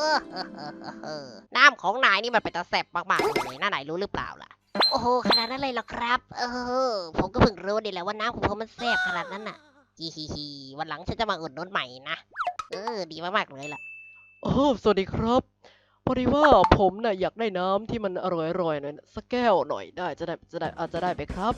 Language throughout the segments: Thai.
อน้ำของนายนี่มันเป็นตะแสบมากๆเลยน่านายรู้หรือเปล่าล่ะ โอ้โหขนาดนั้นเลยเหรอครับ เออ ผมก็เพิ่งรู้นี่แหละว่าน้ำของผมมันแสบขนาดนั้นน่ะฮีฮีฮีวันหลังฉันจะมาอุดหนุนใหม่นะ เออ ดีมากๆเลยล่ะโอ้สวัสดีครับพอดีว่าผมน่ะอยากได้น้ำที่มันอร่อยๆหน่อยสักแก้วหน่อยได้จะได้จะได้อาจจะได้ไหมครับ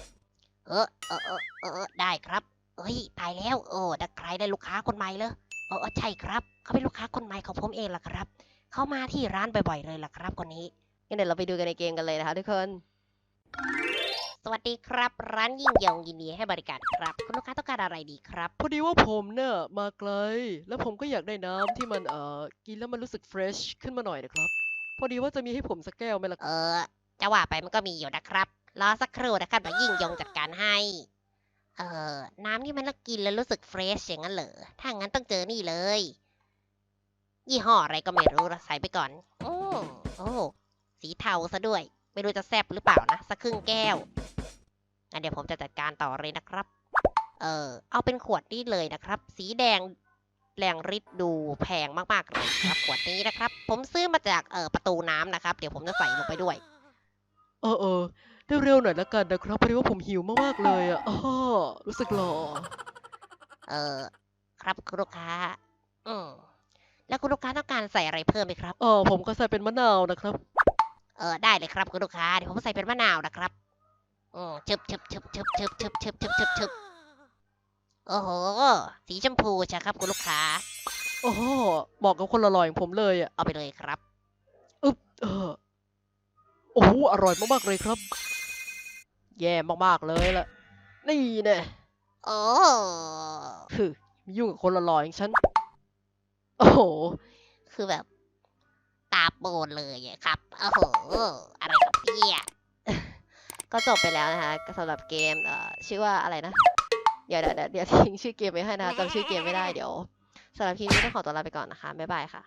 เออเออเออเออเออได้ครับเอ้ยตายแล้ว โอ้ได้ใครได้ลูกค้าคนใหม่เลยเออเออใช่ครับเขาเป็นลูกค้าคนใหม่ของผมเองล่ะครับ เขามาที่ร้านบ่อยๆเลยล่ะครับคนนี้งั้นเดี๋ยวเราไปดูกันในเกมกันเลยนะคะทุกคน สวัสดีครับ ร้านยิ่งยงยินดีให้บริการครับ คุณลูกค้าต้องการอะไรดีครับ พอดีว่าผมเนี่ยมาไกล แล้วผมก็อยากได้น้ำที่มันเอ่อกินแล้วมันรู้สึกเฟรชขึ้นมาหน่อยนะครับ พอดีว่าจะมีให้ผมสักแก้วไหมล่ะ เออจะว่าไปมันก็มีอยู่นะครับ รอสักครู่นะครับเดี๋ยวยิ่งยงจัดการให้ เออน้ำนี่มันน่ากินแล้วรู้สึกเฟรชอย่างนั้นเหรอ ถ้างั้นต้องเจอนี่เลย ยี่ห้ออะไรก็ไม่รู้ละใส่ไปก่อน โอ้โอ้ สีเทาซะด้วย ไม่รู้จะแซบหรือเปล่านะ สักครึ่งแก้วงั้นเดี๋ยวผมจะจัดการต่อเลยนะครับ เออ เอาเป็นขวดนี้เลยนะครับ สีแดงแรงฤทธิ์ดูแพงมากๆเลยครับ ขวดนี้นะครับ ผมซื้อมาจากเออประตูน้ำนะครับ เดี๋ยวผมจะใส่ลงไปด้วย เออเออเร็วๆหน่อยละกันนะครับพอดีว่าผมหิวมากๆเลยอะอ้อรู้สึกหล่อเออครับคุณลูกค้า อืมแล้วคุณลูกค้าต้องการใส่อะไรเพิ่มไหมครับ เออผมก็ใส่เป็นมะนาวนะครับ เออได้เลยครับคุณลูกค้าเดี๋ยวผมใส่เป็นมะนาวนะครับอืมชึบชึบชึบชึบชึบชึบชึบชึบชึบชึบโอ้โห สีชมพูใช่ครับคุณลูกค้า โอ้โหเหมาะกับคนหล่อๆอย่างผมเลยอะ เอาไปเลยครับ อึ๊บเออโอ้โหอร่อยมากๆเลยครับ แย่มากๆเลยล่ะ นี่แน่โอ้คือยุ่งกับคนหล่อๆอย่างฉัน โอ้โห คือแบบ ตาโปนเลยอะครับ โอ้โห อะไรครับพี่อะก็จบไปแล้วนะคะสำหรับเกมเอ่อชื่อว่าอะไรนะเดี๋ยวเดี๋ยวเดี๋ยวเดี๋ยวทิ้งชื่อเกมไว้ให้นะคะจำชื่อเกมไม่ได้เดี๋ยวสำหรับคลิปนี้ต้องขอตัวลาไปก่อนนะคะ บ๊ายบายค่ะ